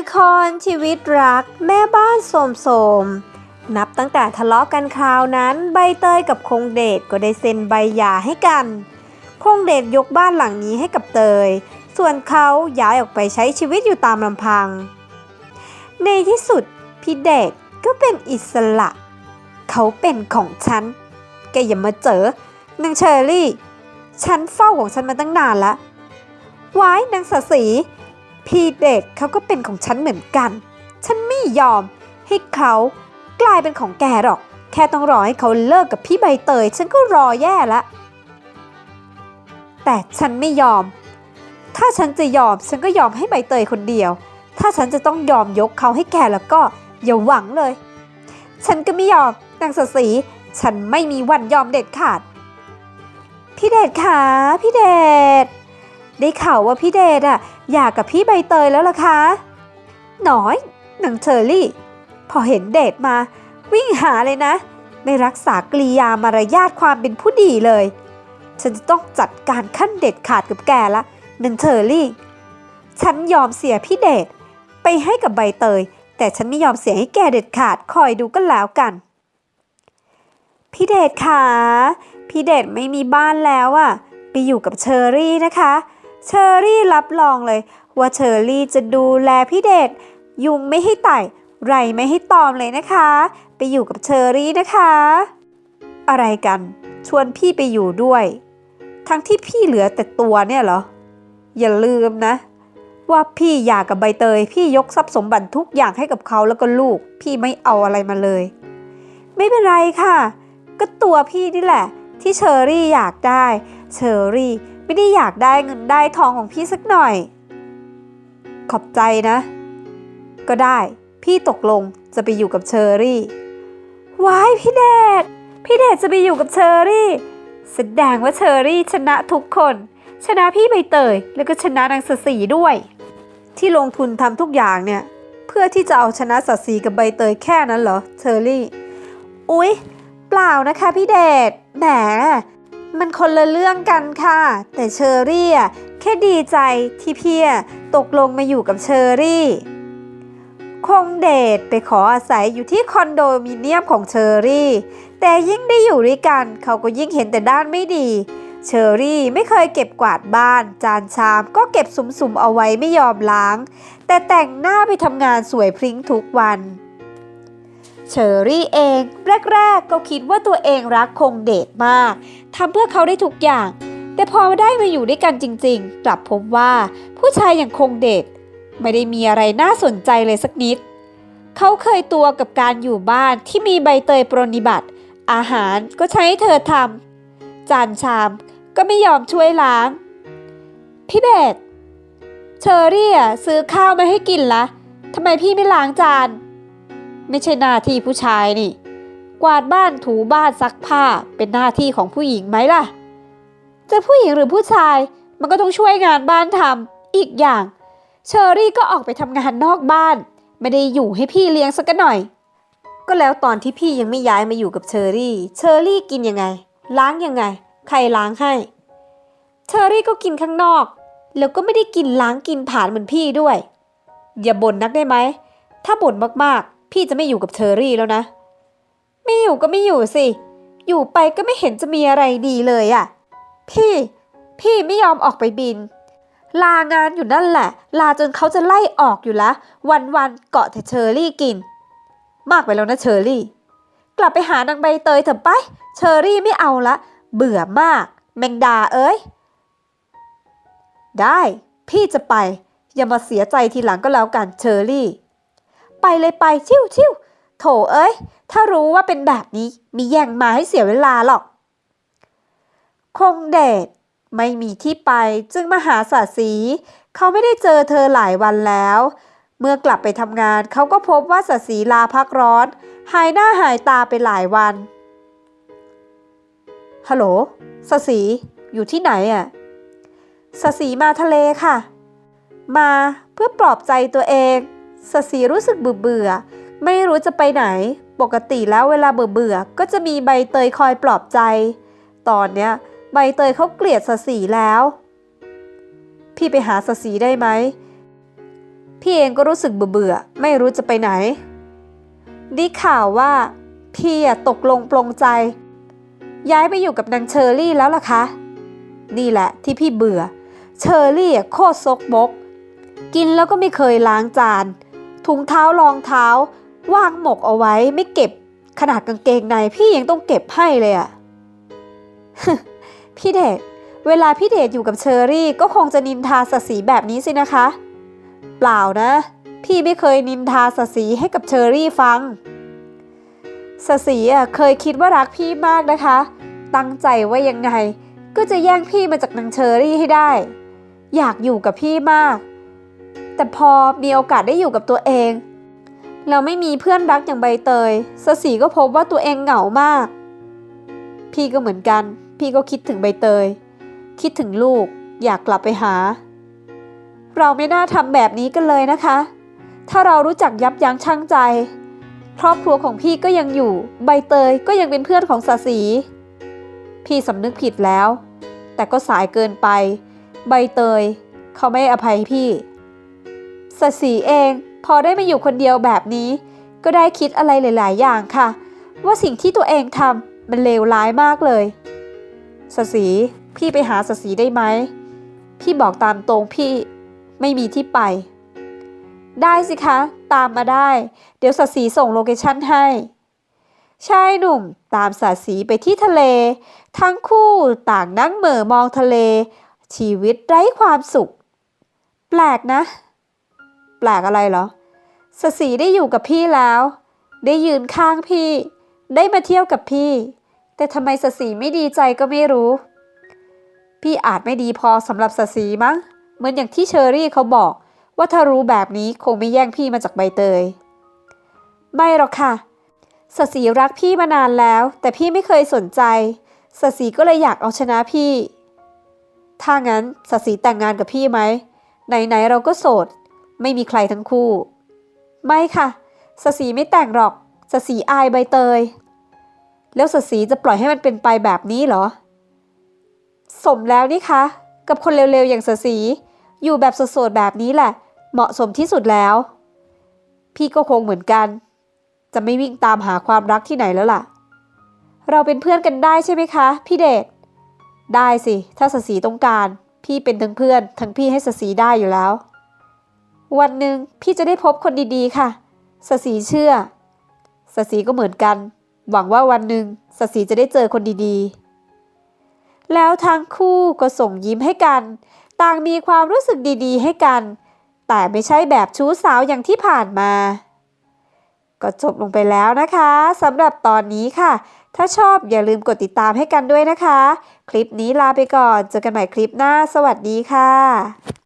ละครชีวิตรักแม่บ้านโสมโสม นับตั้งแต่ทะเลาะกันคราวนั้น ใบเตยกับคงเดชก็ได้เซ็นใบหย่าให้กัน คงเดชยกบ้านหลังนี้ให้กับเตย ส่วนเขาย้ายออกไปใช้ชีวิตอยู่ตามลำพัง ในที่สุดพี่เดชก็เป็นอิสระ เขาเป็นของฉัน แกอย่ามาเจอนางเชอรี่ ฉันเฝ้าของฉันมาตั้งนานล้ววายนางสสี พี่เดชเขาก็เป็นของฉันเหมือนกัน ฉันไม่ยอมให้เขากลายเป็นของแกหรอก แค่ต้องรอให้เขาเลิกกับพี่ใบเตย ฉันก็รอแย่ละแต่ฉันไม่ยอม ถ้าฉันจะยอมฉันก็ยอมให้ใบเตยคนเดียว ถ้าฉันจะต้องยอมยกเขาให้แกแล้วก็อย่าหวังเลย ฉันก็ไม่ยอมนางสสีฉันไม่มีวันยอมเด็ดขาด พี่เดชคะพี่เดชได้ข่าวว่าพี่เดชอะ อยากกับพี่ใบเตยแล้วล่ะคะหน้อยนางเชอรี่ พอเห็นเดชมา วิ่งหาเลยนะ ไม่รักษากริยามารยาทความเป็นผู้ดีเลย ฉันจะต้องจัดการขั้นเด็ดขาดกับแกละนางเชอรี่ ฉันยอมเสียพี่เดชไปให้กับใบเตย แต่ฉันไม่ยอมเสียให้แกเด็ดขาดคอยดูกันแล้วกัน พี่เดชคะพี่เดชไม่มีบ้านแล้วอะไปอยู่กับเชอรี่นะคะ เชอรี่รับรองเลย ว่าเชอรี่จะดูแลพี่เดชยุงไม่ให้ไต่ไรไม่ให้ตอมเลยนะคะ ไปอยู่กับเชอรี่นะคะ อะไรกัน ชวนพี่ไปอยู่ด้วย ทั้งที่พี่เหลือแต่ตัวเนี่ยเหรอ อย่าลืมนะ ว่าพี่อยากกับใบเตย พี่ยกทรัพย์สมบัติทุกอย่างให้กับเขาแล้วก็ลูก พี่ไม่เอาอะไรมาเลย ไม่เป็นไรค่ะ ก็ตัวพี่นี่แหละ ที่เชอรี่อยากได้ เชอรี่ ไม่ได้อยากได้เงินได้ทองของพี่สักหน่อย ขอบใจนะ ก็ได้ พี่ตกลงจะไปอยู่กับเชอรี่ว้ายพี่เดชพี่เดชจะไปอยู่กับเชอรี่ แสดงว่าเชอรี่ชนะทุกคน ชนะพี่ใบเตย แล้วก็ชนะนางสสีด้วย ที่ลงทุนทำทุกอย่างเนี่ย เพื่อที่จะเอาชนะสสีกับใบเตยแค่นั้นเหรอเชอรี่ อุ๊ย เปล่านะคะพี่เดชแหม มันคนละเรื่องกันค่ะ แต่เชอรี่อะแค่ดีใจที่พี่ตกลงมาอยู่กับเชอรี่ คงเดชไปขออาศัยอยู่ที่คอนโดมิเนียมของเชอรี่ แต่ยิ่งได้อยู่ด้วยกัน เขาก็ยิ่งเห็นแต่ด้านไม่ดี เชอรี่ไม่เคยเก็บกวาดบ้าน จานชามก็เก็บสุมๆเอาไว้ไม่ยอมล้าง แต่แต่งหน้าไปทำงานสวยพริ้งทุกวัน เชอรี่เองแรกๆ ก็คิดว่าตัวเองรักคงเดชมากทำเพื่อเขาได้ทุกอย่าง แต่พอได้มาอยู่ด้วยกันจริงๆ กลับพบว่าผู้ชายอย่างคงเดชไม่ได้มีอะไรน่าสนใจเลยสักนิด เขาเคยตัวกับการอยู่บ้านที่มีใบเตยปรนนิบัติ อาหารก็ใช้ใเธอทำจานชามก็ไม่ยอมช่วยล้าง พี่เบสเชอรี่ซื้อข้าวมาให้กินละทำไมพี่ไม่ล้างจาน ไม่ใช่หน้าที่ผู้ชายนี่ กวาดบ้านถูบ้านซักผ้าเป็นหน้าที่ของผู้หญิงไหมล่ะ จะผู้หญิงหรือผู้ชายมันก็ต้องช่วยงานบ้านทำอีกอย่าง เชอรี่ก็ออกไปทำงานนอกบ้าน ไม่ได้อยู่ให้พี่เลี้ยงสักหน่อย ก็แล้วตอนที่พี่ยังไม่ย้ายมาอยู่กับเชอรี่ เชอรี่กินยังไง ล้างยังไง ใครล้างให้ เชอรี่ก็กินข้างนอก แล้วก็ไม่ได้กินล้างกินผ่านเหมือนพี่ด้วย อย่าบ่นนักได้ไหม ถ้าบ่นมากๆ พี่จะไม่อยู่กับเชอรี่แล้วนะ ไม่อยู่ก็ไม่อยู่สิ อยู่ไปก็ไม่เห็นจะมีอะไรดีเลยอะ่ะ พี่ พี่ไม่ยอมออกไปบิน ลางานอยู่นั่นแหละ ลาจนเขาจะไล่ออกอยู่ละวันๆเกาะแต่เชอรี่กิน มากไปแล้วนะเชอรี่ กลับไปหานางใบเตยเถอะไป เชอรี่ไม่เอาละ เบื่อมาก แมงดาเอ้ย ได้ พี่จะไป อย่ามาเสียใจทีหลังก็แล้วกันเชอรี่ ไปเลยไปชิวชิวโถเอ้ย ถ้ารู้ว่าเป็นแบบนี้มีแย่งมาให้เสียเวลาหรอก คงเดชไม่มีที่ไปจึงมาหาสาสี เขาไม่ได้เจอเธอหลายวันแล้ว เมื่อกลับไปทำงานเขาก็พบว่าสาสีลาพักร้อน หายหน้าหายตาไปหลายวัน ฮัลโหลสาสีอยู่ที่ไหนอะ่ะสสีมาทะเลค่ะ มาเพื่อปลอบใจตัวเอง สสีรู้สึกเบื่อเบื่อๆไม่รู้จะไปไหน ปกติแล้วเวลาเบื่อเบื่อๆก็จะมีใบเตยคอยปลอบใจ ตอนเนี้ยใบเตยเขาเกลียดสสีแล้ว พี่ไปหาสสีได้ไหม พี่เองก็รู้สึกเบื่อๆไม่รู้จะไปไหนได้ข่าวว่า พี่ตกลงปลงใจ ย้ายไปอยู่กับนางเชอรี่แล้วล่ะคะ นี่แหละที่พี่เบื่อ เชอรี่โคตรซกบก กินแล้วก็ไม่เคยล้างจาน ถุงเท้ารองเท้า วางหมกเอาไว้ไม่เก็บ ขนาดกางเกงในพี่ยังต้องเก็บให้เลยอะพี่เดชเวลาพี่เดชอยู่กับเชอรี่ก็คงจะนินทาสสีแบบนี้สินะคะ เปล่านะ พี่ไม่เคยนินทาสสีให้กับเชอรี่ฟังสสีอะเคยคิดว่ารักพี่มากนะคะ ตั้งใจว่ายังไง ก็จะแย่งพี่มาจากนางเชอรี่ให้ได้ อยากอยู่กับพี่มาก แต่พอมีโอกาสได้อยู่กับตัวเองแล้วไม่มีเพื่อนรักอย่างใบเตยสสีก็พบว่าตัวเองเหงามาก พี่ก็เหมือนกัน พี่ก็คิดถึงใบเตย คิดถึงลูกอยากกลับไปหา เราไม่น่าทำแบบนี้กันเลยนะคะ ถ้าเรารู้จักยับยั้งชั่งใจ ครอบครัวของพี่ก็ยังอยู่ ใบเตยก็ยังเป็นเพื่อนของสสีพี่สำนึกผิดแล้ว แต่ก็สายเกินไป ใบเตย เขาไม่อภัยพี่ สสีเอง พอได้มาอยู่คนเดียวแบบนี้ ก็ได้คิดอะไรหลาย ๆ อย่างค่ะ ว่าสิ่งที่ตัวเองทำมันเลวร้ายมากเลยสสีพี่ไปหาสสีได้ไหมพี่บอกตามตรงพี่ไม่มีที่ไป ได้สิคะ ตามมาได้ เดี๋ยวสสีส่งโลเคชั่นให้ชายหนุ่มตามสาสีไปที่ทะเล ทั้งคู่ต่างนั่งเหม่อมองทะเล ชีวิตไร้ความสุข แปลกนะ แปลกอะไรเหรอสสีได้อยู่กับพี่แล้ว ได้ยืนข้างพี่ ได้มาเที่ยวกับพี่ แต่ทำไมสสีไม่ดีใจก็ไม่รู้ พี่อาจไม่ดีพอสำหรับสสีมั้งเหมือนอย่างที่เชอรี่เขาบอก ว่าถ้ารู้แบบนี้คงไม่แย่งพี่มาจากใบเตย ไม่หรอกค่ะสสีรักพี่มานานแล้ว แต่พี่ไม่เคยสนใจสสีก็เลยอยากเอาชนะพี่ ถ้างั้นสสีแต่งงานกับพี่ไหมไหนๆเราก็โสด ไม่มีใครทั้งคู่ ไม่ค่ะสสีไม่แต่งหรอกสสีอายใบเตย แล้วสสีจะปล่อยให้มันเป็นไปแบบนี้เหรอ สมแล้วนี่คะ กับคนเร็วๆอย่างสสี อยู่แบบโสดๆแบบนี้แหละ เหมาะสมที่สุดแล้ว พี่ก็คงเหมือนกัน จะไม่วิ่งตามหาความรักที่ไหนแล้วล่ะ เราเป็นเพื่อนกันได้ใช่ไหมคะ พี่เดชได้สิ ถ้าสสีต้องการ พี่เป็นทั้งเพื่อน ทั้งพี่ให้สสีได้อยู่แล้ว วันหนึ่งพี่จะได้พบคนดีๆ ค่ะสสีเชื่อสสีก็เหมือนกัน หวังว่าวันหนึ่งสสีจะได้เจอคนดีๆ แล้วทั้งคู่ก็ส่งยิ้มให้กัน ต่างมีความรู้สึกดีๆ ให้กัน แต่ไม่ใช่แบบชู้สาวอย่างที่ผ่านมา ก็จบลงไปแล้วนะคะสำหรับตอนนี้ค่ะ ถ้าชอบอย่าลืมกดติดตามให้กันด้วยนะคะ คลิปนี้ลาไปก่อน เจอกันใหม่คลิปหน้า สวัสดีค่ะ